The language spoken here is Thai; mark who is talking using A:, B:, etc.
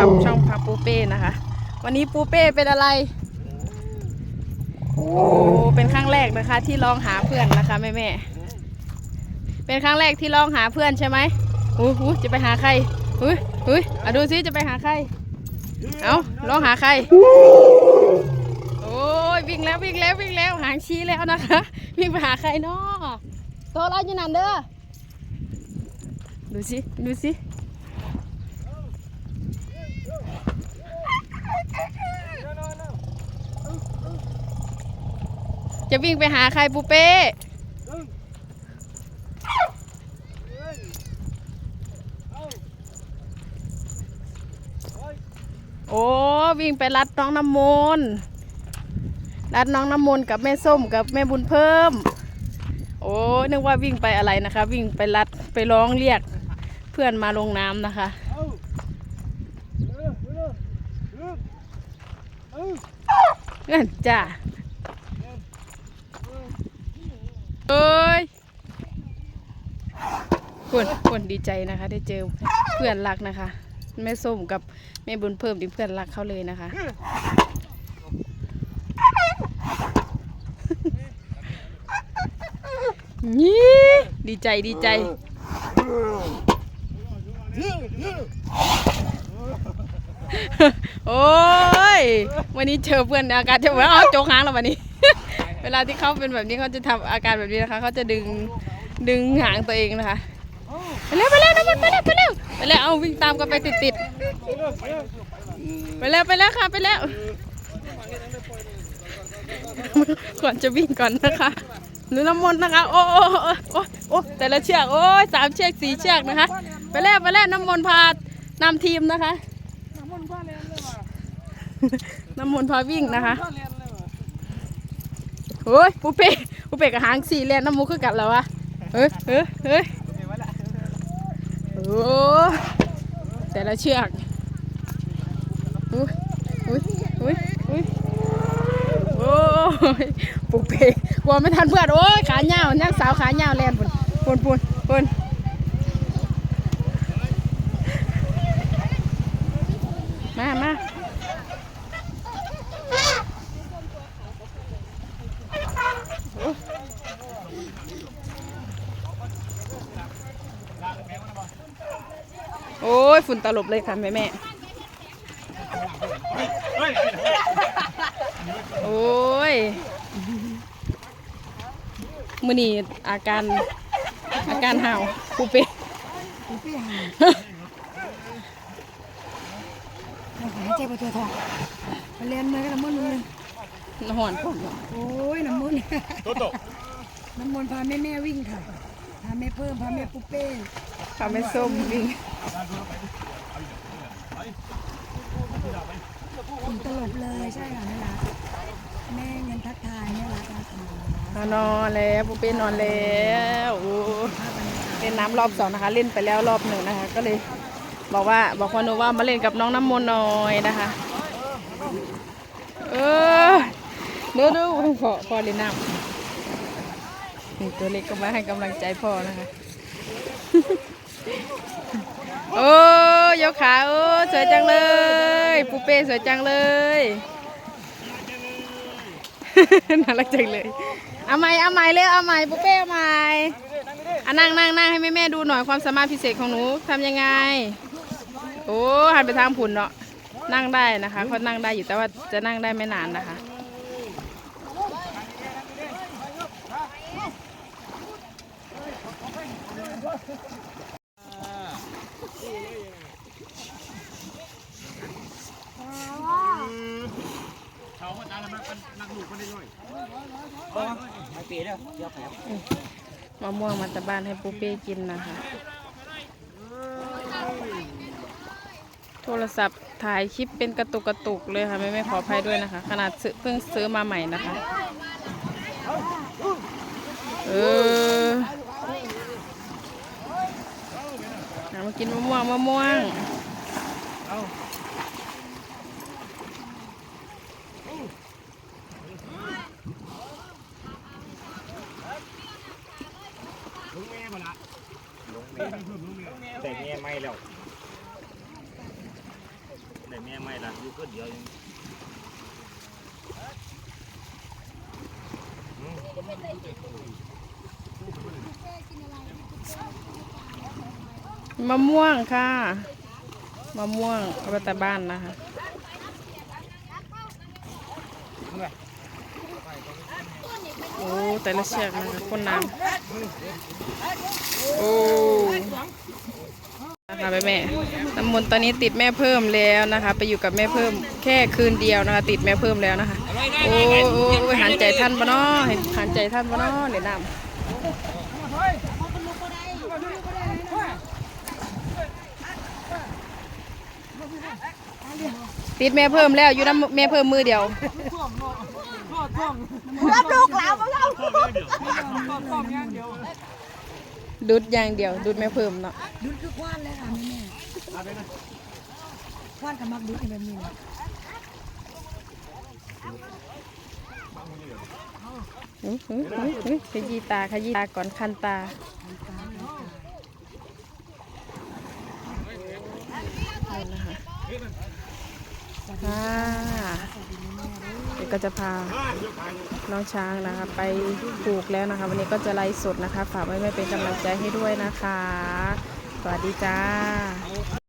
A: กับช่องพาปูเป้นะคะ วันนี้ปูเป้เป็นอะไรโอ้เป็นครั้งแรกนะคะ ที่ลองหาเพื่อนนะคะแม่แม่เป็นครั้งแรกที่ลองหาเพื่อนใช่ไหมอู้หูจะไปหาใครอุ้ยอุ้ยอะดูซิจะไปหาใครเอาลองหาใครโอ้ยวิ่งแล้ววิ่งแล้ววิ่งแล้วหางชี้แล้วนะคะวิ่งไปหาใครนาะโตเราอยู่นั่นเด้อดูสิดูสิ จะวิ่งไปหาใครปูเป้โอ้วิ่งไปรัดน้องน้ำมนต์รัดน้องน้ำมนต์กับแม่ส้มกับแม่บุญเพิ่ม โอ้นึกว่าวิ่งไปอะไรนะคะ วิ่งไปรัดไปร้องเรียกเพื่อนมาลงน้ำนะคะ เงินจ้าเอ้ยคนคนดีใจนะคะ ได้เจอเพื่อนรักนะคะ แม่ส้มกับแม่บุญเพิ่มที่เพื่อนรักเขาเลยนะคะ นี่ดีใจดีใจ โอ้ย วันนี้เจอเพื่อนอาการจะเหมือนเอาโจกหางแล้ววันนี้ เวลาที่เขาเป็นแบบนี้เขาจะทำอาการแบบนี้นะคะ เขาจะดึงดึงหางตัวเองนะคะ ไปเร็วไปเร็วน้ำมันไปเร็วไปเร็วไปเร็วเอาวิ่งตามกันไปติดติดๆไปเร็วไปแล้วค่ะไปแล้วก่อนจะวิ่งก่อนนะคะหนูน้ำมนต์นะคะ โอ้โอ้โอ้โอ้แต่ละเชือกโอ้ยสามเชือกสี่เชือกนะคะ ไปแล้วไปแล้วน้ำมนต์พานำทีมนะคะ
B: นผ้าเรียนเลยว่ะ
A: น้ำมนต์พาวิ่งนะคะ
B: เฮ้
A: ยปูเป้ปูเป้กับหางสี่เลนน้ำมูกคือกันแล้ววะเฮ้ยเฮ้ยเฮ้ยโอ้แต่ละเชือกอุ้ยอุ้ยอุ้ยอุ้ยโอ้ยปูเป้กลัวไม่ทันเพื่อนโอ้ยขาเหี่ยวนักสาวขาเหี่ยวแลนปุ่นปุ่นปุ่นปุ่น มามาโอ้ยฝุ่นตลบเลยค่ะแม่แม่โอ้ยมือนี่อาการอาการห่าวปูเป้
C: หายใจ ไปตัวทองไปเรียนเลยก็น้ำมันเลย
A: นอนผมเนาะ
C: โอ้ยน้ำมันน้ำมันพาแม่แม่วิ่งค่ะพาแม่เพิ่มพาแม่ปุ๊เป้
A: ทำให้ส้มวิ่ง
C: ตลบเลยใช่ค่ะแม่รักแม่เงินทักทายแม่รักนะคะ
A: นอนแล้วปูเป้นอนแล้วโอ้
C: ภาพบรรยากาศ
A: เล่นน้ำรอบสองนะคะ เล่นไปแล้วรอบหนึ่งนะคะ ก็เลย บอกว่าบอกพ่อหนูว่ามาเล่นกับน้องน้ำมนต์หน่อยนะคะ เออเดูดูพ่อพ่อเล่นน้ำนี่ตัวเล็กก็มาให้กำลังใจพ่อนะคะโอ้ยกขาโอ้สวยจังเลยปูเป้สวยจังเลยน่ารักจังเลยเอาใหม่เอาใหม่เลยเอาใหม่ปูเป้เอาใหม่อะนั่งนั่งนั่งให้แม่แม่ดูหน่อยความสามารถพิเศษของหนูทำยังไง โอ้หันไปทางผุนเนาะนั่งได้นะคะเขานั่งได้อยู่แต่ว่าจะนั่งได้ไม่นานนะคะ
B: ไม่ปีแล้วเดี๋ยวแผล
A: มะม่วงมาตะบ้านให้ปูเป้กินนะคะ ทรศัพท์ถ่ายคลิปเป็นกระตุกกระตุกเลยค่ะไม่ไม่ขออภัยด้วยนะคะ ขนาดซื้อเพิ่งซื้อมาใหม่นะคะ เออมากินมะม่วงมะม่วง
B: แต่เงี้ยไม่แล้ว
D: แม่ไม่ละอยู่คนเดียวยัง
A: มะม่วงค่ะ มะม่วงเอาไปแต่บ้านนะคะโอ้แต่ละเชือกนะคะคนน้ำโอ้ นะคะแม่แม่น้ำมนต์ตอนนี้ติดแม่เพิ่มแล้วนะคะ ไปอยู่กับแม่เพิ่มแค่คืนเดียวนะคะ ติดแม่เพิ่มแล้วนะคะ โอ้โอ้โอ้หันใจท่านปะเนาะหันใจท่านปะเนาะเดี๋ยวน้ำติดแม่เพิ่มแล้วอยู่น้ำแม่เพิ่มมือเดียว
B: รับลูกหลานมาแล้ว
A: ดุดอย่างเดียวดุดแม่เพิ่มเนาะ
C: ดุดคือควานเลยค่ะแม่แม่ควานกับมักดุดเป็นแบบนี้นะ
A: อื้อหือหือหือขยี้ตาขยี้ตาก่อนคันตานี่นะคะอ่าเดี๋ยว ก็จะพาน้องช้างนะคะ ไปปลูกแล้วนะคะ วันนี้ก็จะไลฟ์สดนะคะ ฝากไว้ไม่เป็นกำลังใจให้ด้วยนะคะ สวัสดีจ้า